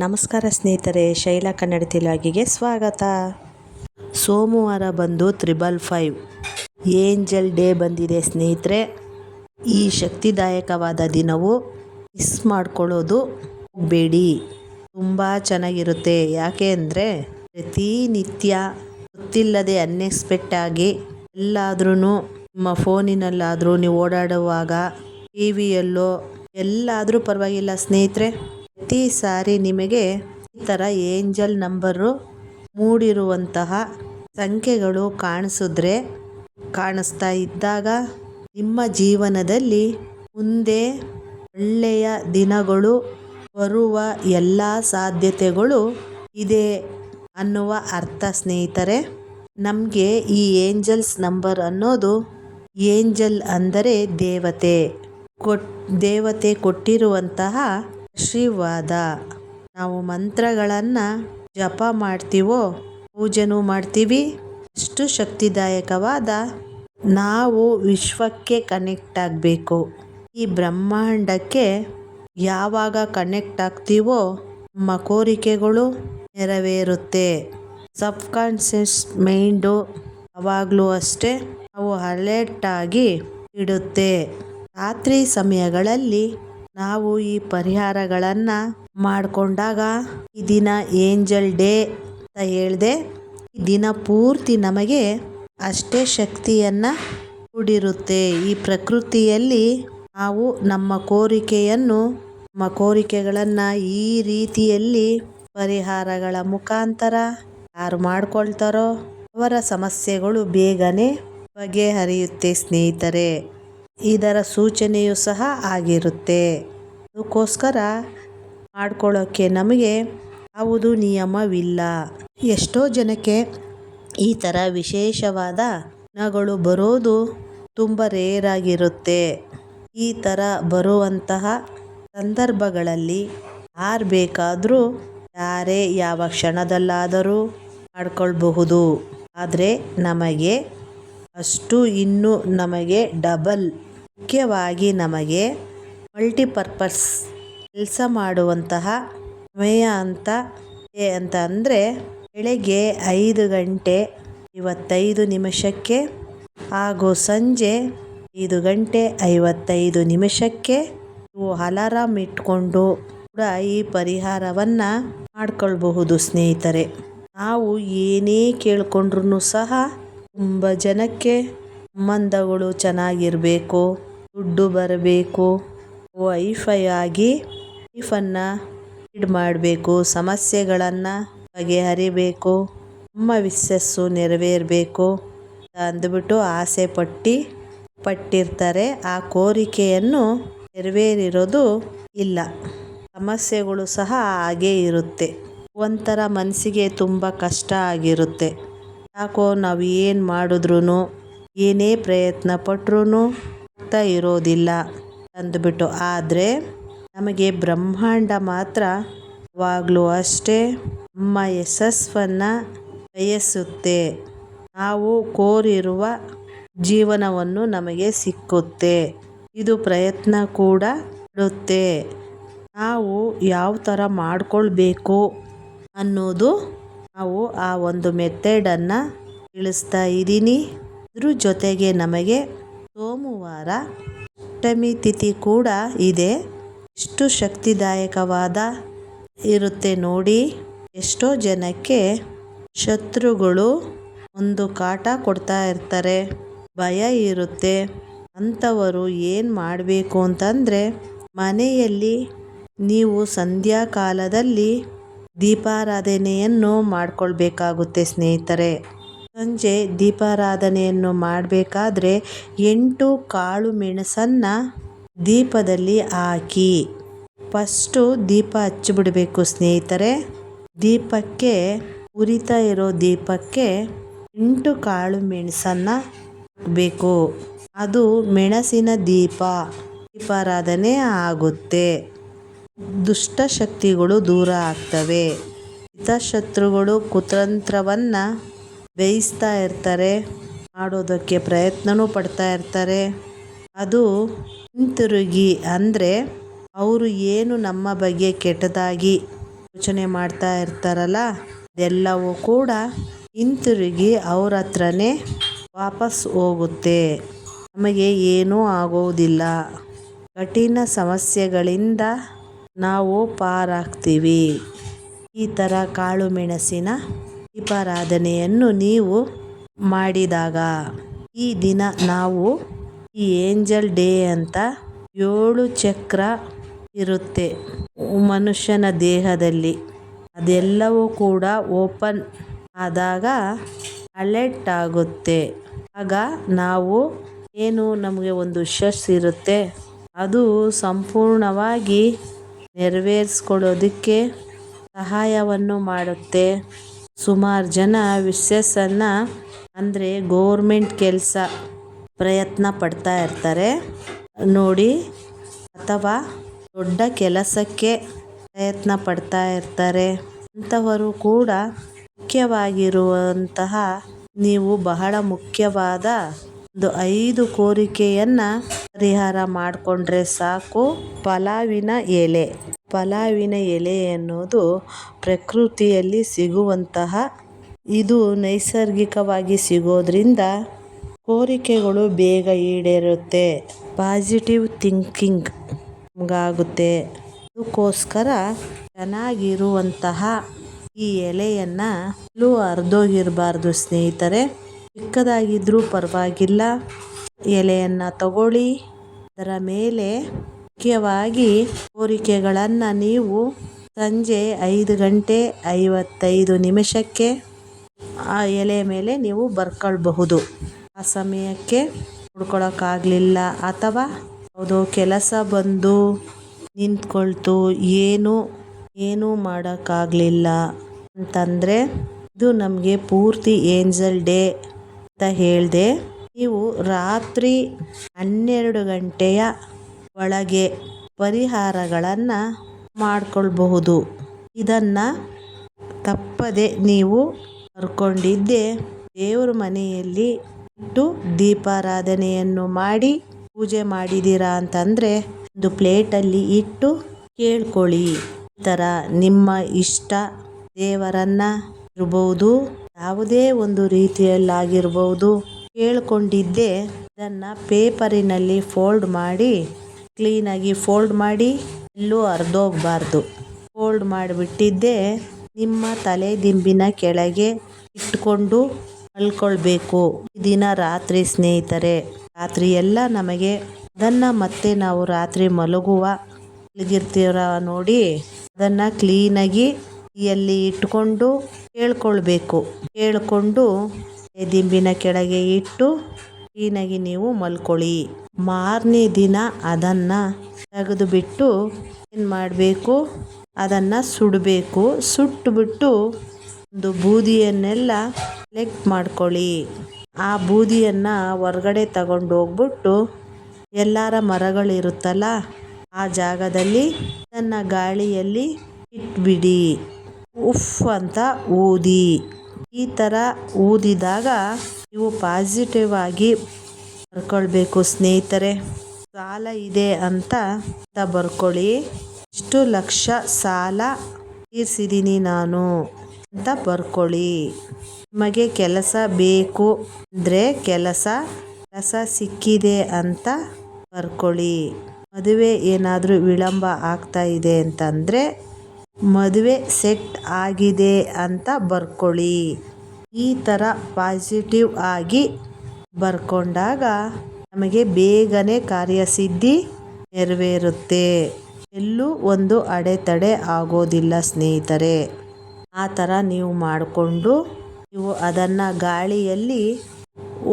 ನಮಸ್ಕಾರ ಸ್ನೇಹಿತರೆ, ಶೈಲಾ ಕನ್ನಡ ತಿಲಾಗಿಗೆ ಸ್ವಾಗತ. ಸೋಮವಾರ ಬಂದು ತ್ರಿಬಲ್ ಫೈವ್ ಏಂಜಲ್ ಡೇ ಬಂದಿದೆ ಸ್ನೇಹಿತರೆ. ಈ ಶಕ್ತಿದಾಯಕವಾದ ದಿನವು ಮಿಸ್ ಮಾಡ್ಕೊಳ್ಳೋದು ಬೇಡಿ. ತುಂಬ ಚೆನ್ನಾಗಿರುತ್ತೆ. ಯಾಕೆ ಅಂದರೆ ಪ್ರತಿನಿತ್ಯ ಗೊತ್ತಿಲ್ಲದೆ ಅನ್ಎಕ್ಸ್ಪೆಕ್ಟ್ ಆಗಿ ಎಲ್ಲಾದ್ರೂ ನಿಮ್ಮ ಫೋನಿನಲ್ಲಾದರೂ ನೀವು ಓಡಾಡುವಾಗ ಟಿ ವಿಯಲ್ಲೋ ಎಲ್ಲಾದರೂ ಪರವಾಗಿಲ್ಲ ಸ್ನೇಹಿತರೆ. ಪ್ರತಿ ಸಾರಿ ನಿಮಗೆ ಈ ಥರ ಏಂಜಲ್ ನಂಬರು ಮೂಡಿರುವಂತಹ ಸಂಖ್ಯೆಗಳು ಕಾಣಿಸಿದ್ರೆ, ಕಾಣಿಸ್ತಾ ಇದ್ದಾಗ ನಿಮ್ಮ ಜೀವನದಲ್ಲಿ ಮುಂದೆ ಒಳ್ಳೆಯ ದಿನಗಳು ಬರುವ ಎಲ್ಲ ಸಾಧ್ಯತೆಗಳು ಇದೆ ಅನ್ನುವ ಅರ್ಥ ಸ್ನೇಹಿತರೆ. ನಮಗೆ ಈ ಏಂಜಲ್ಸ್ ನಂಬರ್ ಅನ್ನೋದು ಏಂಜಲ್ ಅಂದರೆ ದೇವತೆ ಕೊಟ್, ದೇವತೆ ಕೊಟ್ಟಿರುವಂತಹ ಆಶೀರ್ವಾದ ನಾವು ಮಂತ್ರಗಳನ್ನು ಜಪ ಮಾಡ್ತೀವೋ, ಪೂಜೆನೂ ಮಾಡ್ತೀವಿ. ಅಷ್ಟು ಶಕ್ತಿದಾಯಕವಾದ ನಾವು ವಿಶ್ವಕ್ಕೆ ಕನೆಕ್ಟ್ ಆಗಬೇಕು. ಈ ಬ್ರಹ್ಮಾಂಡಕ್ಕೆ ಯಾವಾಗ ಕನೆಕ್ಟ್ ಆಗ್ತೀವೋ, ನಮ್ಮ ಕೋರಿಕೆಗಳು ನೆರವೇರುತ್ತೆ. ಸಬ್ ಕಾನ್ಷಿಯಸ್ ಮೈಂಡು ಯಾವಾಗಲೂ ಅಷ್ಟೇ ನಾವು ಅಲರ್ಟಾಗಿ ಇಡುತ್ತೆ. ರಾತ್ರಿ ಸಮಯಗಳಲ್ಲಿ ನಾವು ಈ ಪರಿಹಾರಗಳನ್ನು ಮಾಡಿಕೊಂಡಾಗ, ಈ ದಿನ ಏಂಜಲ್ ಡೇ ಅಂತ ಹೇಳಿದೆ, ಈ ದಿನ ಪೂರ್ತಿ ನಮಗೆ ಅಷ್ಟೇ ಶಕ್ತಿಯನ್ನು ಕೂಡಿರುತ್ತೆ ಈ ಪ್ರಕೃತಿಯಲ್ಲಿ ನಾವು ನಮ್ಮ ಕೋರಿಕೆಯನ್ನು, ನಮ್ಮ ಕೋರಿಕೆಗಳನ್ನು ಈ ರೀತಿಯಲ್ಲಿ ಪರಿಹಾರಗಳ ಮುಖಾಂತರ ಯಾರು ಮಾಡ್ಕೊಳ್ತಾರೋ ಅವರ ಸಮಸ್ಯೆಗಳು ಬೇಗನೆ ಬಗೆಹರಿಯುತ್ತೆ ಸ್ನೇಹಿತರೆ. ಇದರ ಸೂಚನೆಯೂ ಸಹ ಆಗಿರುತ್ತೆ. ಅದಕ್ಕೋಸ್ಕರ ಮಾಡ್ಕೊಳ್ಳೋಕ್ಕೆ ನಮಗೆ ಯಾವುದು ನಿಯಮವಿಲ್ಲ. ಎಷ್ಟೋ ಜನಕ್ಕೆ ಈ ಥರ ವಿಶೇಷವಾದ ದಿನಗಳು ಬರೋದು ತುಂಬ ರೇರಾಗಿರುತ್ತೆ. ಈ ಥರ ಬರುವಂತಹ ಸಂದರ್ಭಗಳಲ್ಲಿ ಯಾರು ಬೇಕಾದರೂ ಯಾರೇ ಯಾವ ಕ್ಷಣದಲ್ಲಾದರೂ ಮಾಡ್ಕೊಳ್ಬಹುದು. ಆದರೆ ನಮಗೆ ಅಷ್ಟು ಇನ್ನೂ ನಮಗೆ ಡಬಲ್ ಮುಖ್ಯವಾಗಿ ನಮಗೆ ಮಲ್ಟಿಪರ್ಪಸ್ ಕೆಲಸ ಮಾಡುವಂತಹ ಸಮಯ ಅಂತ ಅಂತ ಅಂದರೆ ಬೆಳಗ್ಗೆ ಐದು ಗಂಟೆ ಐವತ್ತೈದು ನಿಮಿಷಕ್ಕೆ ಹಾಗೂ ಸಂಜೆ ಐದು ಗಂಟೆ ಐವತ್ತೈದು ನಿಮಿಷಕ್ಕೆ ನೀವು ಅಲಾರಾಮ್ ಇಟ್ಕೊಂಡು ಕೂಡ ಈ ಪರಿಹಾರವನ್ನು ಮಾಡ್ಕೊಳ್ಬಹುದು ಸ್ನೇಹಿತರೆ. ನಾವು ಏನೇ ಕೇಳ್ಕೊಂಡ್ರೂ ಸಹ ತುಂಬ ಜನಕ್ಕೆ ಸಂಬಂಧಗಳು ಚೆನ್ನಾಗಿರಬೇಕು. ದುಡ್ಡು ಬರಬೇಕು. ವೈಫೈ ಆಗಿ ಲೈಫನ್ನು ಲೀಡ್ ಮಾಡಬೇಕು. ಸಮಸ್ಯೆಗಳನ್ನು ಬಗೆಹರಿಬೇಕು. ನಮ್ಮ ವಿಶಸ್ಸು ನೆರವೇರಬೇಕು ಅಂದ್ಬಿಟ್ಟು ಆಸೆ ಪಟ್ಟಿ ಪಟ್ಟಿರ್ತಾರೆ. ಆ ಕೋರಿಕೆಯನ್ನು ನೆರವೇರಿರೋದು ಇಲ್ಲ. ಸಮಸ್ಯೆಗಳು ಸಹ ಹಾಗೇ ಇರುತ್ತೆ. ಒಂಥರ ಮನಸ್ಸಿಗೆ ತುಂಬ ಕಷ್ಟ ಆಗಿರುತ್ತೆ. ಯಾಕೋ ನಾವು ಏನು ಮಾಡಿದ್ರೂ ಏನೇ ಪ್ರಯತ್ನ ಪಟ್ರೂ ಆಗ್ತಾ ಇರೋದಿಲ್ಲ ಅಂದ್ಬಿಟ್ಟು. ಆದರೆ ನಮಗೆ ಬ್ರಹ್ಮಾಂಡ ಮಾತ್ರ ಯಾವಾಗಲೂ ಅಷ್ಟೇ ನಮ್ಮ ಯಶಸ್ಸನ್ನು ಬಯಸುತ್ತೆ. ನಾವು ಕೋರಿರುವ ಜೀವನವನ್ನು ನಮಗೆ ಸಿಕ್ಕುತ್ತೆ. ಇದು ಪ್ರಯತ್ನ ಕೂಡ ಇಡುತ್ತೆ ನಾವು ಯಾವ ಥರ ಮಾಡಿಕೊಳ್ಬೇಕು ಅನ್ನೋದು ನಾವು ಆ ಒಂದು ಮೆಥಡನ್ನು ತಿಳಿಸ್ತಾ ಇದ್ದೀನಿ. ಇದ್ರ ಜೊತೆಗೆ ನಮಗೆ ಸೋಮವಾರ ಅಷ್ಟಮಿ ತಿಥಿ ಕೂಡ ಇದೆ. ಎಷ್ಟು ಶಕ್ತಿದಾಯಕವಾದ ಇರುತ್ತೆ ನೋಡಿ. ಎಷ್ಟೋ ಜನಕ್ಕೆ ಶತ್ರುಗಳು ಒಂದು ಕಾಟ ಕೊಡ್ತಾ ಇರ್ತಾರೆ. ಭಯ ಇರುತ್ತೆ. ಅಂಥವರು ಏನು ಮಾಡಬೇಕು ಅಂತಂದರೆ ಮನೆಯಲ್ಲಿ ನೀವು ಸಂಧ್ಯಾ ಕಾಲದಲ್ಲಿ ದೀಪಾರಾಧನೆಯನ್ನು ಮಾಡಿಕೊಳ್ಬೇಕಾಗುತ್ತೆ ಸ್ನೇಹಿತರೆ. ಸಂಜೆ ದೀಪಾರಾಧನೆಯನ್ನು ಮಾಡಬೇಕಾದ್ರೆ ಎಂಟು ಕಾಳು ಮೆಣಸನ್ನ ದೀಪದಲ್ಲಿ ಹಾಕಿ. ಫಸ್ಟು ದೀಪ ಹಚ್ಚಿಬಿಡಬೇಕು ಸ್ನೇಹಿತರೆ. ದೀಪಕ್ಕೆ, ಉರಿತಾ ಇರೋ ದೀಪಕ್ಕೆ ಎಂಟು ಕಾಳು ಮೆಣಸನ್ನು ಹಾಕಬೇಕು. ಅದು ಮೆಣಸಿನ ದೀಪ. ದೀಪಾರಾಧನೆ ಆಗುತ್ತೆ. ದುಷ್ಟಶಕ್ತಿಗಳು ದೂರ ಆಗ್ತವೆ. ಹಿತಶತ್ರುಗಳು ಕುತಂತ್ರವನ್ನು ಬೇಯಿಸ್ತಾ ಇರ್ತಾರೆ, ಮಾಡೋದಕ್ಕೆ ಪ್ರಯತ್ನವೂ ಪಡ್ತಾ ಇರ್ತಾರೆ. ಅದು ಹಿಂತಿರುಗಿ ಅಂದರೆ ಅವರು ಏನು ನಮ್ಮ ಬಗ್ಗೆ ಕೆಟ್ಟದಾಗಿ ಯೋಚನೆ ಮಾಡ್ತಾ ಇರ್ತಾರಲ್ಲ, ಅದೆಲ್ಲವೂ ಕೂಡ ಹಿಂತಿರುಗಿ ಅವ್ರ ಹತ್ರನೇ ವಾಪಸ್ ಹೋಗುತ್ತೆ. ನಮಗೆ ಏನೂ ಆಗೋದಿಲ್ಲ. ಕಠಿಣ ಸಮಸ್ಯೆಗಳಿಂದ ನಾವು ಪಾರಾಗ್ತೀವಿ. ಈ ಥರ ಕಾಳು ಮೆಣಸಿನ ದೀಪಾರಾಧನೆಯನ್ನು ನೀವು ಮಾಡಿದಾಗ ಈ ದಿನ ನಾವು ಈ ಏಂಜಲ್ ಡೇ ಅಂತ ಏಳು ಚಕ್ರ ಇರುತ್ತೆ. ಮನುಷ್ಯನ ದೇಹದಲ್ಲಿ ಅದೆಲ್ಲವೂ ಕೂಡ ಓಪನ್ ಆದಾಗ ಅಲರ್ಟ್ ಆಗುತ್ತೆ. ಆಗ ನಾವು ಏನು ನಮಗೆ ಒಂದು ಶಸ್ ಇರುತ್ತೆ ಅದು ಸಂಪೂರ್ಣವಾಗಿ ನೆರವೇರಿಸ್ಕೊಳ್ಳೋದಕ್ಕೆ ಸಹಾಯವನ್ನು ಮಾಡುತ್ತೆ. ಸುಮಾರು ಜನ ವಿಶಸ್ಸನ್ನು ಅಂದರೆ ಗೋರ್ಮೆಂಟ್ ಕೆಲಸ ಪ್ರಯತ್ನ ಪಡ್ತಾ ಇರ್ತಾರೆ. ನೋಡಿ, ಅಥವಾ ದೊಡ್ಡ ಕೆಲಸಕ್ಕೆ ಪ್ರಯತ್ನ ಪಡ್ತಾ ಇರ್ತಾರೆ. ಅಂಥವರು ಕೂಡ ಮುಖ್ಯವಾಗಿರುವಂತಹ, ನೀವು ಬಹಳ ಮುಖ್ಯವಾದ ಒಂದು ಐದು ಕೋರಿಕೆಯನ್ನು ಪರಿಹಾರ ಮಾಡಿಕೊಂಡ್ರೆ ಸಾಕು. ಪಲಾವಿನ ಎಲೆ. ಪಲಾವಿನ ಎಲೆ ಅನ್ನೋದು ಪ್ರಕೃತಿಯಲ್ಲಿ ಸಿಗುವಂತಹ, ಇದು ನೈಸರ್ಗಿಕವಾಗಿ ಸಿಗೋದ್ರಿಂದ ಕೋರಿಕೆಗಳು ಬೇಗ ಈಡೇರುತ್ತೆ ಪಾಸಿಟಿವ್ ಥಿಂಕಿಂಗ್ ಆಗುತ್ತೆ ಅದಕ್ಕೋಸ್ಕರ ಚೆನ್ನಾಗಿರುವಂತಹ ಈ ಎಲೆಯನ್ನು ಎಲ್ಲೂ ಹರಿದೋಗಿರಬಾರ್ದು ಸ್ನೇಹಿತರೆ. ಚಿಕ್ಕದಾಗಿದ್ದರೂ ಪರವಾಗಿಲ್ಲ. ಎಲೆಯನ್ನು ತಗೊಳ್ಳಿ. ಅದರ ಮೇಲೆ ಮುಖ್ಯವಾಗಿ ಕೋರಿಕೆಗಳನ್ನು ನೀವು ಸಂಜೆ ಐದು ಗಂಟೆ ಐವತ್ತೈದು ನಿಮಿಷಕ್ಕೆ ಆ ಎಲೆ ಮೇಲೆ ನೀವು ಬರ್ಕೊಳ್ಬಹುದು. ಆ ಸಮಯಕ್ಕೆ ನೋಡ್ಕೊಳಕ್ಕಾಗಲಿಲ್ಲ ಅಥವಾ ಯಾವುದೋ ಕೆಲಸ ಬಂದು ನಿಂತ್ಕೊಳ್ತು ಏನು, ಏನೂ ಮಾಡೋಕ್ಕಾಗಲಿಲ್ಲ ಅಂತಂದರೆ ಇದು ನಮಗೆ ಪೂರ್ತಿ ಏಂಜಲ್ ಡೇ ಅಂತ ಹೇಳಿದೆ. ನೀವು ರಾತ್ರಿ ಹನ್ನೆರಡು ಗಂಟೆಯ ಒಳಗೆ ಪರಿಹಾರಗಳನ್ನು ಮಾಡಿಕೊಳ್ಬಹುದು. ಇದನ್ನು ತಪ್ಪದೆ ನೀವು ಕರ್ಕೊಂಡಿದ್ದೆ ದೇವ್ರ ಮನೆಯಲ್ಲಿ ಇಟ್ಟು ದೀಪಾರಾಧನೆಯನ್ನು ಮಾಡಿ ಪೂಜೆ ಮಾಡಿದ್ದೀರಾ ಅಂತಂದರೆ ಒಂದು ಪ್ಲೇಟಲ್ಲಿ ಇಟ್ಟು ಕೇಳ್ಕೊಳ್ಳಿ. ಈ ಥರ ನಿಮ್ಮ ಇಷ್ಟ ದೇವರನ್ನು ಇರ್ಬೋದು, ಯಾವುದೇ ಒಂದು ರೀತಿಯಲ್ಲಾಗಿರ್ಬೋದು, ಕೇಳ್ಕೊಂಡಿದ್ದೆ ಇದನ್ನು ಪೇಪರಿನಲ್ಲಿ ಫೋಲ್ಡ್ ಮಾಡಿ ಕ್ಲೀನಾಗಿ ಫೋಲ್ಡ್ ಮಾಡಿ, ಎಲ್ಲೂ ಹರಿದೋಗ್ಬಾರ್ದು. ಫೋಲ್ಡ್ ಮಾಡಿಬಿಟ್ಟಿದ್ದೆ ನಿಮ್ಮ ತಲೆ ದಿಂಬಿನ ಕೆಳಗೆ ಇಟ್ಕೊಂಡು ಮಲ್ಕೊಳ್ಬೇಕು. ದಿನ ರಾತ್ರಿ ಸ್ನೇಹಿತರೆ, ರಾತ್ರಿ ಎಲ್ಲ ನಮಗೆ ಅದನ್ನು ಮತ್ತೆ ನಾವು ರಾತ್ರಿ ಮಲಗುವ ಮಲಗಿರ್ತೀರ ನೋಡಿ, ಅದನ್ನು ಕ್ಲೀನಾಗಿ ಎಲ್ಲಿ ಇಟ್ಕೊಂಡು ಕೇಳ್ಕೊಳ್ಬೇಕು ಕೇಳಿಕೊಂಡು ದಿಂಬಿನ ಕೆಳಗೆ ಇಟ್ಟು ಕ್ಲೀನಾಗಿ ನೀವು ಮಲ್ಕೊಳ್ಳಿ. ಮಾರನೇ ದಿನ ಅದನ್ನು ತೆಗೆದುಬಿಟ್ಟು ಏನು ಮಾಡಬೇಕು? ಅದನ್ನು ಸುಡಬೇಕು. ಸುಟ್ಟುಬಿಟ್ಟು ಒಂದು ಬೂದಿಯನ್ನೆಲ್ಲ ಕಲೆಕ್ಟ್ ಮಾಡ್ಕೊಳ್ಳಿ. ಆ ಬೂದಿಯನ್ನು ಹೊರಗಡೆ ತಗೊಂಡು ಹೋಗ್ಬಿಟ್ಟು ಎಲ್ಲರ ಮರಗಳಿರುತ್ತಲ್ಲ, ಆ ಜಾಗದಲ್ಲಿ ನನ್ನ ಗಾಳಿಯಲ್ಲಿ ಇಟ್ಬಿಡಿ. ಉಫ್ ಅಂತ ಊದಿ. ಈ ಥರ ಊದಿದಾಗ ನೀವು ಪಾಸಿಟಿವ್ ಆಗಿ ಬರ್ಕೊಳ್ಬೇಕು ಸ್ನೇಹಿತರೆ. ಸಾಲ ಇದೆ ಅಂತ ಬರ್ಕೊಳ್ಳಿ. ಇಷ್ಟು ಲಕ್ಷ ಸಾಲ ತೀರಿಸಿದ್ದೀನಿ ನಾನು ಅಂತ ಬರ್ಕೊಳ್ಳಿ. ನಿಮಗೆ ಕೆಲಸ ಬೇಕು ಅಂದರೆ ಕೆಲಸ ಕೆಲಸ ಸಿಕ್ಕಿದೆ ಅಂತ ಬರ್ಕೊಳ್ಳಿ. ಮದುವೆ ಏನಾದರೂ ವಿಳಂಬ ಆಗ್ತಾ ಇದೆ ಅಂತಂದರೆ ಮದುವೆ ಸೆಟ್ ಆಗಿದೆ ಅಂತ ಬರ್ಕೊಳ್ಳಿ. ಈ ಥರ ಪಾಸಿಟಿವ್ ಆಗಿ ಬರ್ಕೊಂಡಾಗ ನಮಗೆ ಬೇಗನೆ ಕಾರ್ಯಸಿದ್ಧಿ ನೆರವೇರುತ್ತೆ. ಎಲ್ಲೂ ಒಂದು ಅಡೆತಡೆ ಆಗೋದಿಲ್ಲ ಸ್ನೇಹಿತರೆ. ಆ ಥರ ನೀವು ಮಾಡಿಕೊಂಡು ನೀವು ಅದನ್ನು ಗಾಳಿಯಲ್ಲಿ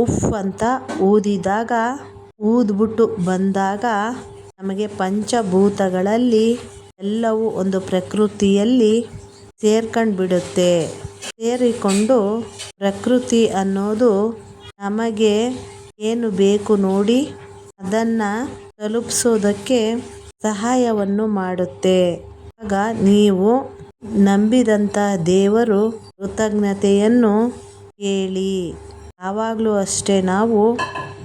ಉಫ್ ಅಂತ ಊದಿದಾಗ, ಊದ್ಬಿಟ್ಟು ಬಂದಾಗ ನಮಗೆ ಪಂಚಭೂತಗಳಲ್ಲಿ ಎಲ್ಲವೂ ಒಂದು ಪ್ರಕೃತಿಯಲ್ಲಿ ಸೇರ್ಕೊಂಡು ಬಿಡುತ್ತೆ ಸೇರಿಕೊಂಡು ಪ್ರಕೃತಿ ಅನ್ನೋದು ನಮಗೆ ಏನು ಬೇಕು ನೋಡಿ ಅದನ್ನು ತಲುಪಿಸೋದಕ್ಕೆ ಸಹಾಯವನ್ನು ಮಾಡುತ್ತೆ. ಆಗ ನೀವು ನಂಬಿದಂಥ ದೇವರು ಕೃತಜ್ಞತೆಯನ್ನು ಹೇಳಿ ಯಾವಾಗಲೂ ಅಷ್ಟೇ ನಾವು,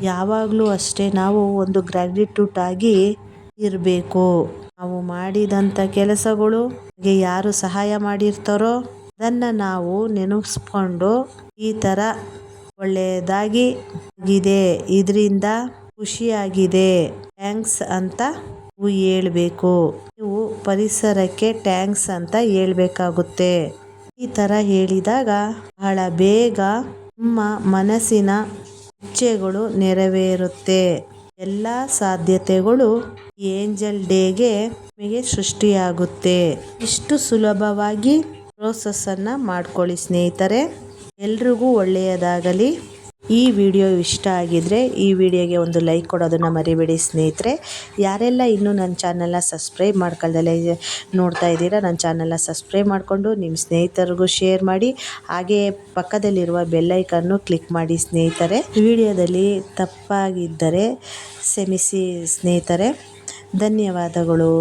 ಯಾವಾಗಲೂ ಅಷ್ಟೇ ನಾವು ಒಂದು ಗ್ರ್ಯಾಟಿಟ್ಯೂಡ್ ಆಗಿ ಇರಬೇಕು. ನಾವು ಮಾಡಿದಂಥ ಕೆಲಸಗಳು ಯಾರು ಸಹಾಯ ಮಾಡಿರ್ತಾರೋ ಅದನ್ನು ನಾವು ನೆನಪಿಸ್ಕೊಂಡು ಈ ಥರ ಒಳ್ಳೆಯದಾಗಿ ಇದೆ ಇದರಿಂದ ಖುಷಿಯಾಗಿದೆ. ಥ್ಯಾಂಕ್ಸ್ ಅಂತ ಹೇಳಬೇಕು. ನೀವು ಪರಿಸರಕ್ಕೆ ಟ್ಯಾಂಕ್ಸ್ ಅಂತ ಹೇಳಬೇಕಾಗುತ್ತೆ. ಈ ಥರ ಹೇಳಿದಾಗ ಬಹಳ ಬೇಗ ನಿಮ್ಮ ಮನಸ್ಸಿನ ಇಚ್ಛೆಗಳು ನೆರವೇರುತ್ತೆ. ಎಲ್ಲ ಸಾಧ್ಯತೆಗಳು ಏಂಜಲ್ ಡೇಗೆ ನಿಮಗೆ ಸೃಷ್ಟಿಯಾಗುತ್ತೆ. ಇಷ್ಟು ಸುಲಭವಾಗಿ ಪ್ರೋಸೆಸ್ಸನ್ನು ಮಾಡ್ಕೊಳ್ಳಿ ಸ್ನೇಹಿತರೆ. ಎಲ್ರಿಗೂ ಒಳ್ಳೆಯದಾಗಲಿ. ಈ ವಿಡಿಯೋ ಇಷ್ಟ ಆಗಿದ್ರೆ ಈ ವಿಡಿಯೋಗೆ ಒಂದು ಲೈಕ್ ಕೊಡೋದನ್ನು ಮರಿಬೇಡಿ ಸ್ನೇಹಿತರೆ. ಯಾರೆಲ್ಲ ಇನ್ನೂ ನನ್ನ ಚಾನಲ್ನ ಸಬ್ಸ್ಕ್ರೈಬ್ ಮಾಡ್ಕೊಳ್ದಲ್ಲೇ ನೋಡ್ತಾ ಇದ್ದೀರಾ, ನನ್ನ ಚಾನಲ್ನ ಸಬ್ಸ್ಕ್ರೈಬ್ ಮಾಡಿಕೊಂಡು ನಿಮ್ಮ ಸ್ನೇಹಿತರಿಗೂ ಶೇರ್ ಮಾಡಿ. ಹಾಗೆಯೇ ಪಕ್ಕದಲ್ಲಿರುವ ಬೆಲ್ಲೈಕನ್ನು ಕ್ಲಿಕ್ ಮಾಡಿ ಸ್ನೇಹಿತರೆ. ವಿಡಿಯೋದಲ್ಲಿ ತಪ್ಪಾಗಿದ್ದರೆ ಸೆಮಿಸಿ ಸ್ನೇಹಿತರೆ. ಧನ್ಯವಾದಗಳು.